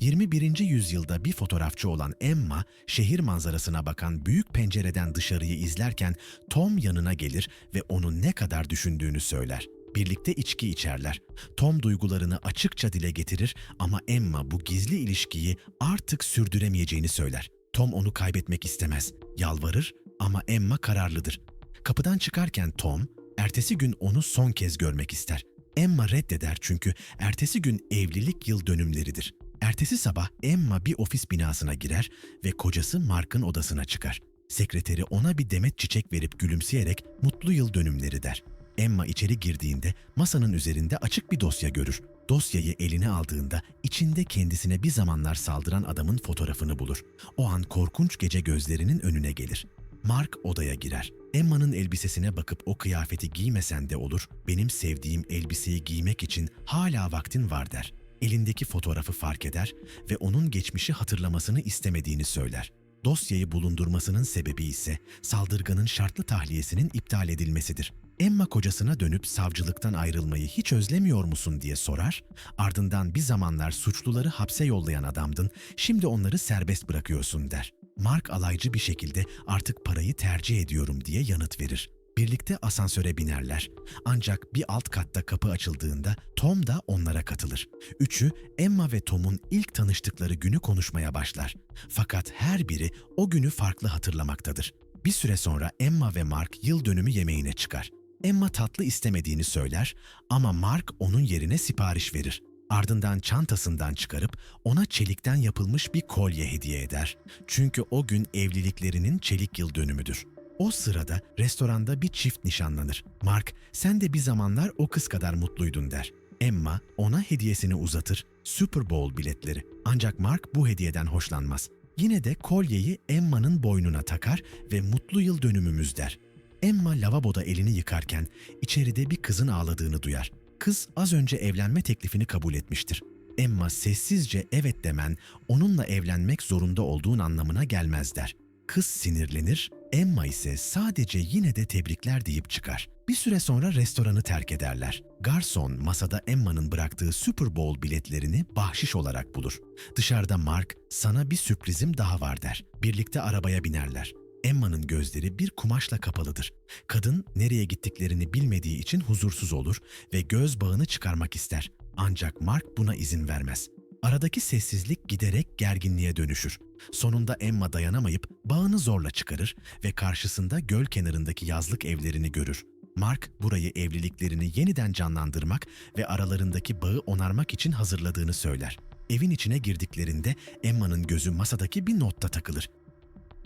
21. yüzyılda bir fotoğrafçı olan Emma, şehir manzarasına bakan büyük pencereden dışarıyı izlerken Tom yanına gelir ve onun ne kadar düşündüğünü söyler. Birlikte içki içerler. Tom duygularını açıkça dile getirir ama Emma bu gizli ilişkiyi artık sürdüremeyeceğini söyler. Tom onu kaybetmek istemez. Yalvarır ama Emma kararlıdır. Kapıdan çıkarken Tom, ertesi gün onu son kez görmek ister. Emma reddeder çünkü ertesi gün evlilik yıl dönümleridir. Ertesi sabah Emma bir ofis binasına girer ve kocası Mark'ın odasına çıkar. Sekreteri ona bir demet çiçek verip gülümseyerek mutlu yıl dönümleri der. Emma içeri girdiğinde masanın üzerinde açık bir dosya görür. Dosyayı eline aldığında içinde kendisine bir zamanlar saldıran adamın fotoğrafını bulur. O an korkunç gece gözlerinin önüne gelir. Mark odaya girer. Emma'nın elbisesine bakıp o kıyafeti giymesen de olur, benim sevdiğim elbiseyi giymek için hala vaktin var der. Elindeki fotoğrafı fark eder ve onun geçmişi hatırlamasını istemediğini söyler. Dosyayı bulundurmasının sebebi ise saldırganın şartlı tahliyesinin iptal edilmesidir. Emma kocasına dönüp savcılıktan ayrılmayı hiç özlemiyor musun diye sorar, ardından bir zamanlar suçluları hapse yollayan adamdın, şimdi onları serbest bırakıyorsun der. Mark alaycı bir şekilde artık parayı tercih ediyorum diye yanıt verir. Birlikte asansöre binerler. Ancak bir alt katta kapı açıldığında Tom da onlara katılır. Üçü Emma ve Tom'un ilk tanıştıkları günü konuşmaya başlar. Fakat her biri o günü farklı hatırlamaktadır. Bir süre sonra Emma ve Mark yıl dönümü yemeğine çıkar. Emma tatlı istemediğini söyler ama Mark onun yerine sipariş verir. Ardından çantasından çıkarıp ona çelikten yapılmış bir kolye hediye eder. Çünkü o gün evliliklerinin çelik yıl dönümüdür. O sırada restoranda bir çift nişanlanır. Mark, sen de bir zamanlar o kız kadar mutluydun der. Emma ona hediyesini uzatır, Super Bowl biletleri. Ancak Mark bu hediyeden hoşlanmaz. Yine de kolyeyi Emma'nın boynuna takar ve mutlu yıl dönümümüz der. Emma lavaboda elini yıkarken içeride bir kızın ağladığını duyar. Kız az önce evlenme teklifini kabul etmiştir. Emma sessizce evet demen onunla evlenmek zorunda olduğun anlamına gelmez der. Kız sinirlenir, Emma ise sadece yine de tebrikler deyip çıkar. Bir süre sonra restoranı terk ederler. Garson masada Emma'nın bıraktığı Super Bowl biletlerini bahşiş olarak bulur. Dışarıda Mark, sana bir sürprizim daha var der. Birlikte arabaya binerler. Emma'nın gözleri bir kumaşla kapalıdır. Kadın nereye gittiklerini bilmediği için huzursuz olur ve göz bağını çıkarmak ister. Ancak Mark buna izin vermez. Aradaki sessizlik giderek gerginliğe dönüşür. Sonunda Emma dayanamayıp bağını zorla çıkarır ve karşısında göl kenarındaki yazlık evlerini görür. Mark burayı evliliklerini yeniden canlandırmak ve aralarındaki bağı onarmak için hazırladığını söyler. Evin içine girdiklerinde Emma'nın gözü masadaki bir notta takılır.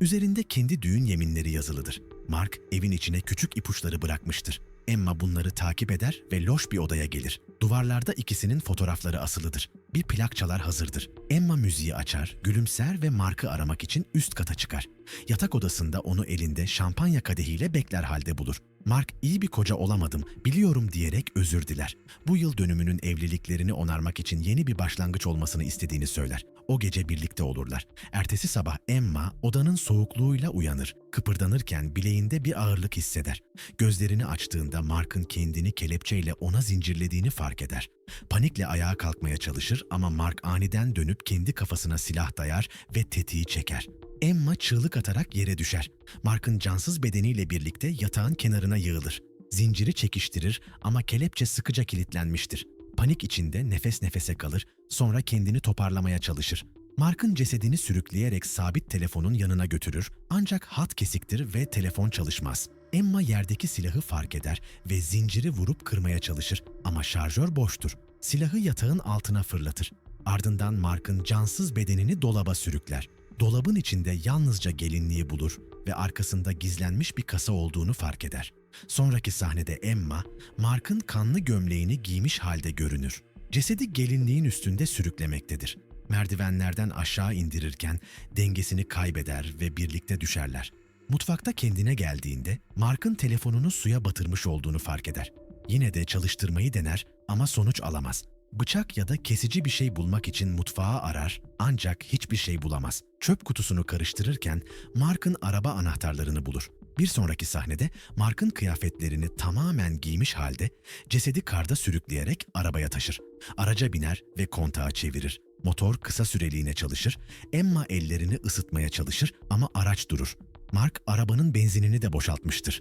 Üzerinde kendi düğün yeminleri yazılıdır. Mark evin içine küçük ipuçları bırakmıştır. Emma bunları takip eder ve loş bir odaya gelir. Duvarlarda ikisinin fotoğrafları asılıdır. Bir plak çalar hazırdır. Emma müziği açar, gülümser ve Mark'ı aramak için üst kata çıkar. Yatak odasında onu elinde şampanya kadehiyle bekler halde bulur. Mark iyi bir koca olamadım, biliyorum diyerek özür diler. Bu yıl dönümünün evliliklerini onarmak için yeni bir başlangıç olmasını istediğini söyler. O gece birlikte olurlar. Ertesi sabah Emma odanın soğukluğuyla uyanır. Kıpırdanırken bileğinde bir ağırlık hisseder. Gözlerini açtığında Mark'ın kendini kelepçeyle ona zincirlediğini fark eder. Panikle ayağa kalkmaya çalışır ama Mark aniden dönüp kendi kafasına silah dayar ve tetiği çeker. Emma çığlık atarak yere düşer. Mark'ın cansız bedeniyle birlikte yatağın kenarına yığılır. Zinciri çekiştirir ama kelepçe sıkıca kilitlenmiştir. Panik içinde nefes nefese kalır, sonra kendini toparlamaya çalışır. Mark'ın cesedini sürükleyerek sabit telefonun yanına götürür ancak hat kesiktir ve telefon çalışmaz. Emma yerdeki silahı fark eder ve zinciri vurup kırmaya çalışır ama şarjör boştur. Silahı yatağın altına fırlatır. Ardından Mark'ın cansız bedenini dolaba sürükler. Dolabın içinde yalnızca gelinliği bulur ve arkasında gizlenmiş bir kasa olduğunu fark eder. Sonraki sahnede Emma, Mark'ın kanlı gömleğini giymiş halde görünür. Cesedi gelinliğin üstünde sürüklemektedir. Merdivenlerden aşağı indirirken dengesini kaybeder ve birlikte düşerler. Mutfakta kendine geldiğinde Mark'ın telefonunu suya batırmış olduğunu fark eder. Yine de çalıştırmayı dener ama sonuç alamaz. Bıçak ya da kesici bir şey bulmak için mutfağı arar ancak hiçbir şey bulamaz. Çöp kutusunu karıştırırken Mark'ın araba anahtarlarını bulur. Bir sonraki sahnede Mark'ın kıyafetlerini tamamen giymiş halde cesedi karda sürükleyerek arabaya taşır. Araca biner ve kontağı çevirir. Motor kısa süreliğine çalışır, Emma ellerini ısıtmaya çalışır ama araç durur. Mark arabanın benzinini de boşaltmıştır.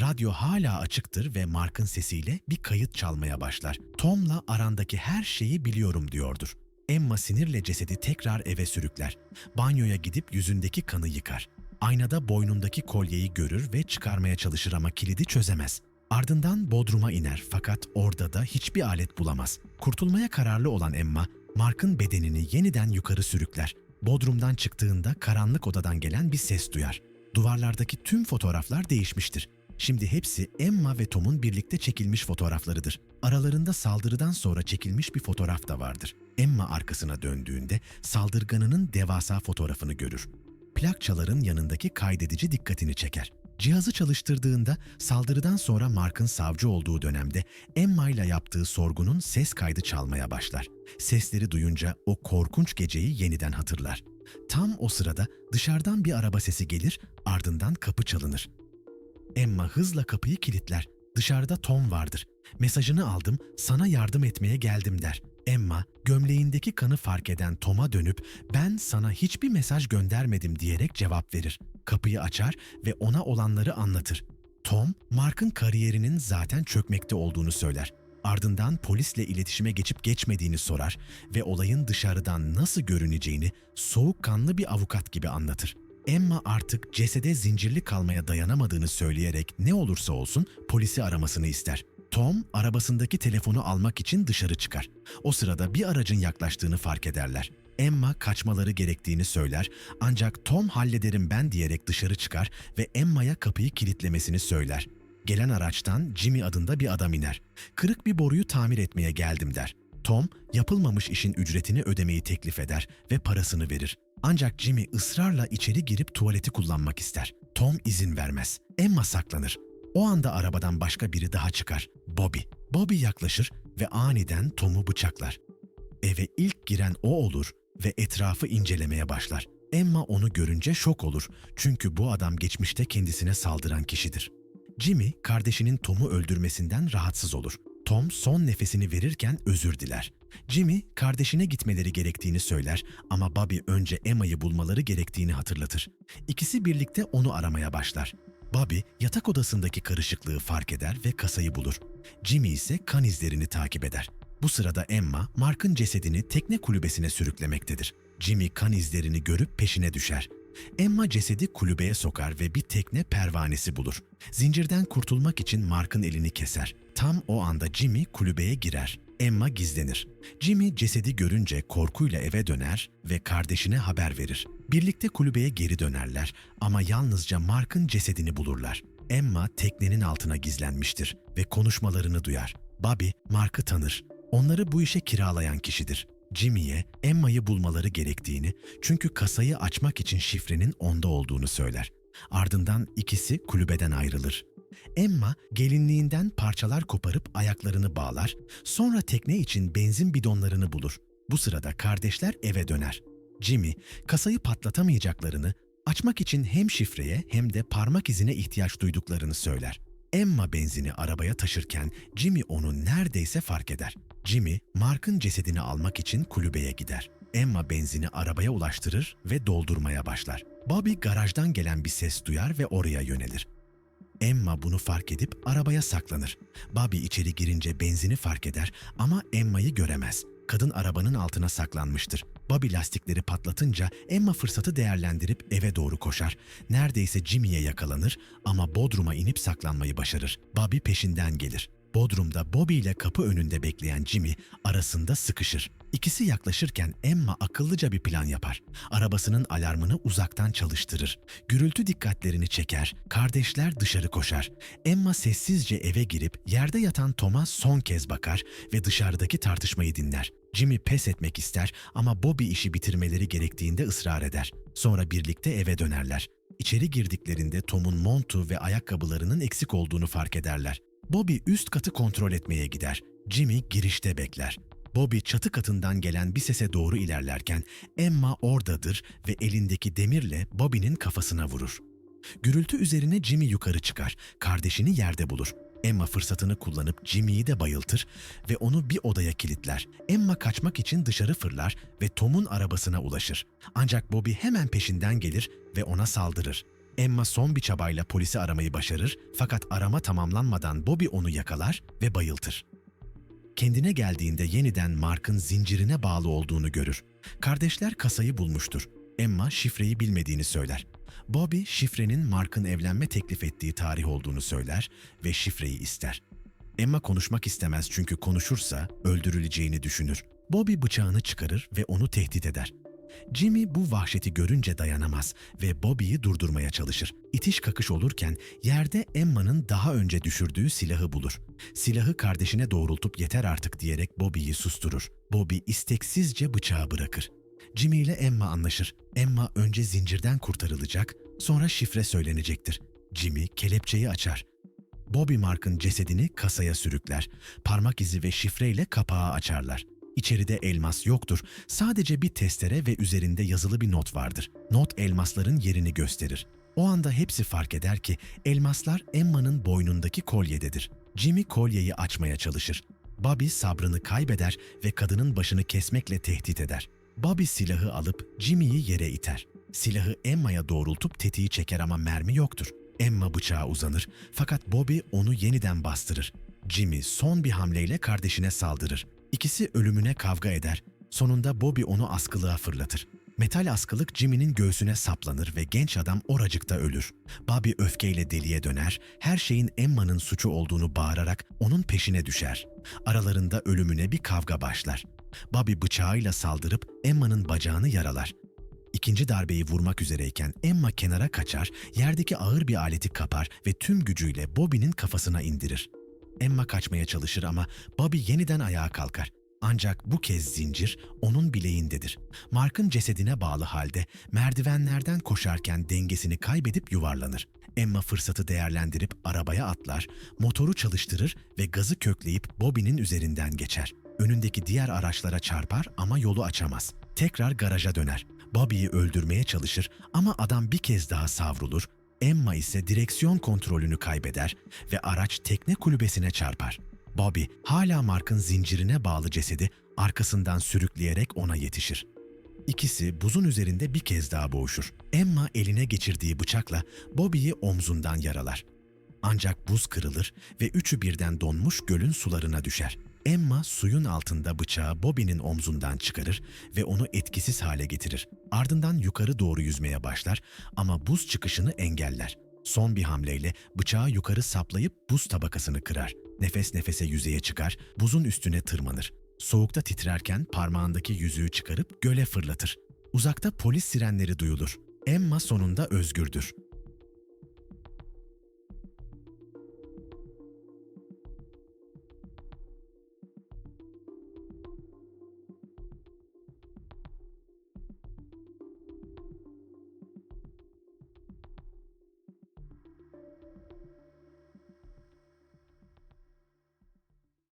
Radyo hala açıktır ve Mark'ın sesiyle bir kayıt çalmaya başlar. Tom'la arandaki her şeyi biliyorum diyordur. Emma sinirle cesedi tekrar eve sürükler. Banyoya gidip yüzündeki kanı yıkar. Aynada boynundaki kolyeyi görür ve çıkarmaya çalışır ama kilidi çözemez. Ardından bodruma iner fakat orada da hiçbir alet bulamaz. Kurtulmaya kararlı olan Emma, Mark'ın bedenini yeniden yukarı sürükler. Bodrumdan çıktığında karanlık odadan gelen bir ses duyar. Duvarlardaki tüm fotoğraflar değişmiştir. Şimdi hepsi Emma ve Tom'un birlikte çekilmiş fotoğraflarıdır. Aralarında saldırıdan sonra çekilmiş bir fotoğraf da vardır. Emma arkasına döndüğünde saldırganının devasa fotoğrafını görür. Plakçaların yanındaki kaydedici dikkatini çeker. Cihazı çalıştırdığında saldırıdan sonra Mark'ın savcı olduğu dönemde Emma ile yaptığı sorgunun ses kaydı çalmaya başlar. Sesleri duyunca o korkunç geceyi yeniden hatırlar. Tam o sırada dışarıdan bir araba sesi gelir, ardından kapı çalınır. Emma hızla kapıyı kilitler. Dışarıda Tom vardır. Mesajını aldım, sana yardım etmeye geldim der. Emma, gömleğindeki kanı fark eden Tom'a dönüp ben sana hiçbir mesaj göndermedim diyerek cevap verir. Kapıyı açar ve ona olanları anlatır. Tom, Mark'ın kariyerinin zaten çökmekte olduğunu söyler. Ardından polisle iletişime geçip geçmediğini sorar ve olayın dışarıdan nasıl görüneceğini soğukkanlı bir avukat gibi anlatır. Emma artık cesede zincirli kalmaya dayanamadığını söyleyerek ne olursa olsun polisi aramasını ister. Tom arabasındaki telefonu almak için dışarı çıkar. O sırada bir aracın yaklaştığını fark ederler. Emma kaçmaları gerektiğini söyler ancak Tom hallederim ben diyerek dışarı çıkar ve Emma'ya kapıyı kilitlemesini söyler. Gelen araçtan Jimmy adında bir adam iner. Kırık bir boruyu tamir etmeye geldim der. Tom, yapılmamış işin ücretini ödemeyi teklif eder ve parasını verir. Ancak Jimmy ısrarla içeri girip tuvaleti kullanmak ister. Tom izin vermez. Emma saklanır. O anda arabadan başka biri daha çıkar. Bobby. Bobby yaklaşır ve aniden Tom'u bıçaklar. Eve ilk giren o olur ve etrafı incelemeye başlar. Emma onu görünce şok olur çünkü bu adam geçmişte kendisine saldıran kişidir. Jimmy, kardeşinin Tom'u öldürmesinden rahatsız olur. Tom son nefesini verirken özür diler. Jimmy, kardeşine gitmeleri gerektiğini söyler ama Bobby önce Emma'yı bulmaları gerektiğini hatırlatır. İkisi birlikte onu aramaya başlar. Bobby, yatak odasındaki karışıklığı fark eder ve kasayı bulur. Jimmy ise kan izlerini takip eder. Bu sırada Emma, Mark'ın cesedini tekne kulübesine sürüklemektedir. Jimmy kan izlerini görüp peşine düşer. Emma cesedi kulübeye sokar ve bir tekne pervanesi bulur. Zincirden kurtulmak için Mark'ın elini keser. Tam o anda Jimmy kulübeye girer. Emma gizlenir. Jimmy cesedi görünce korkuyla eve döner ve kardeşine haber verir. Birlikte kulübeye geri dönerler ama yalnızca Mark'ın cesedini bulurlar. Emma teknenin altına gizlenmiştir ve konuşmalarını duyar. Bobby, Mark'ı tanır. Onları bu işe kiralayan kişidir. Jimmy'ye Emma'yı bulmaları gerektiğini çünkü kasayı açmak için şifrenin onda olduğunu söyler. Ardından ikisi kulübeden ayrılır. Emma gelinliğinden parçalar koparıp ayaklarını bağlar, sonra tekne için benzin bidonlarını bulur. Bu sırada kardeşler eve döner. Jimmy, kasayı patlatamayacaklarını, açmak için hem şifreye hem de parmak izine ihtiyaç duyduklarını söyler. Emma benzini arabaya taşırken Jimmy onu neredeyse fark eder. Jimmy, Mark'ın cesedini almak için kulübeye gider. Emma benzini arabaya ulaştırır ve doldurmaya başlar. Bobby garajdan gelen bir ses duyar ve oraya yönelir. Emma bunu fark edip arabaya saklanır. Bobby içeri girince benzini fark eder ama Emma'yı göremez. Kadın arabanın altına saklanmıştır. Bobby lastikleri patlatınca Emma fırsatı değerlendirip eve doğru koşar. Neredeyse Jimmy'ye yakalanır ama Bodrum'a inip saklanmayı başarır. Bobby peşinden gelir. Bodrum'da Bobby ile kapı önünde bekleyen Jimmy arasında sıkışır. İkisi yaklaşırken Emma akıllıca bir plan yapar. Arabasının alarmını uzaktan çalıştırır. Gürültü dikkatlerini çeker, kardeşler dışarı koşar. Emma sessizce eve girip yerde yatan Tom'a son kez bakar ve dışarıdaki tartışmayı dinler. Jimmy pes etmek ister ama Bobby işi bitirmeleri gerektiğinde ısrar eder. Sonra birlikte eve dönerler. İçeri girdiklerinde Tom'un montu ve ayakkabılarının eksik olduğunu fark ederler. Bobby üst katı kontrol etmeye gider. Jimmy girişte bekler. Bobby çatı katından gelen bir sese doğru ilerlerken Emma oradadır ve elindeki demirle Bobby'nin kafasına vurur. Gürültü üzerine Jimmy yukarı çıkar, kardeşini yerde bulur. Emma fırsatını kullanıp Jimmy'yi de bayıltır ve onu bir odaya kilitler. Emma kaçmak için dışarı fırlar ve Tom'un arabasına ulaşır. Ancak Bobby hemen peşinden gelir ve ona saldırır. Emma son bir çabayla polisi aramayı başarır fakat arama tamamlanmadan Bobby onu yakalar ve bayıltır. Kendine geldiğinde yeniden Mark'ın zincirine bağlı olduğunu görür. Kardeşler kasayı bulmuştur. Emma şifreyi bilmediğini söyler. Bobby şifrenin Mark'ın evlenme teklif ettiği tarih olduğunu söyler ve şifreyi ister. Emma konuşmak istemez çünkü konuşursa öldürüleceğini düşünür. Bobby bıçağını çıkarır ve onu tehdit eder. Jimmy bu vahşeti görünce dayanamaz ve Bobby'yi durdurmaya çalışır. İtiş kakış olurken yerde Emma'nın daha önce düşürdüğü silahı bulur. Silahı kardeşine doğrultup yeter artık diyerek Bobby'yi susturur. Bobby isteksizce bıçağı bırakır. Jimmy ile Emma anlaşır. Emma önce zincirden kurtarılacak, sonra şifre söylenecektir. Jimmy kelepçeyi açar. Bobby Mark'ın cesedini kasaya sürükler. Parmak izi ve şifreyle kapağı açarlar. İçeride elmas yoktur. Sadece bir testere ve üzerinde yazılı bir not vardır. Not elmasların yerini gösterir. O anda hepsi fark eder ki elmaslar Emma'nın boynundaki kolyededir. Jimmy kolyeyi açmaya çalışır. Bobby sabrını kaybeder ve kadının başını kesmekle tehdit eder. Bobby silahı alıp Jimmy'yi yere iter. Silahı Emma'ya doğrultup tetiği çeker ama mermi yoktur. Emma bıçağa uzanır fakat Bobby onu yeniden bastırır. Jimmy son bir hamleyle kardeşine saldırır. İkisi ölümüne kavga eder. Sonunda Bobby onu askılığa fırlatır. Metal askılık Jimmy'nin göğsüne saplanır ve genç adam oracıkta ölür. Bobby öfkeyle deliye döner, her şeyin Emma'nın suçu olduğunu bağırarak onun peşine düşer. Aralarında ölümüne bir kavga başlar. Bobby bıçağıyla saldırıp Emma'nın bacağını yaralar. İkinci darbeyi vurmak üzereyken Emma kenara kaçar, yerdeki ağır bir aleti kapar ve tüm gücüyle Bobby'nin kafasına indirir. Emma kaçmaya çalışır ama Bobby yeniden ayağa kalkar. Ancak bu kez zincir onun bileğindedir. Mark'ın cesedine bağlı halde merdivenlerden koşarken dengesini kaybedip yuvarlanır. Emma fırsatı değerlendirip arabaya atlar, motoru çalıştırır ve gazı kökleyip Bobby'nin üzerinden geçer. Önündeki diğer araçlara çarpar ama yolu açamaz. Tekrar garaja döner. Bobby'yi öldürmeye çalışır ama adam bir kez daha savrulur. Emma ise direksiyon kontrolünü kaybeder ve araç tekne kulübesine çarpar. Bobby hala Mark'ın zincirine bağlı cesedi arkasından sürükleyerek ona yetişir. İkisi buzun üzerinde bir kez daha boğuşur. Emma eline geçirdiği bıçakla Bobby'yi omzundan yaralar. Ancak buz kırılır ve üçü birden donmuş gölün sularına düşer. Emma suyun altında bıçağı Bobby'nin omzundan çıkarır ve onu etkisiz hale getirir. Ardından yukarı doğru yüzmeye başlar ama buz çıkışını engeller. Son bir hamleyle bıçağı yukarı saplayıp buz tabakasını kırar. Nefes nefese yüzeye çıkar, buzun üstüne tırmanır. Soğukta titrerken parmağındaki yüzüğü çıkarıp göle fırlatır. Uzakta polis sirenleri duyulur. Emma sonunda özgürdür.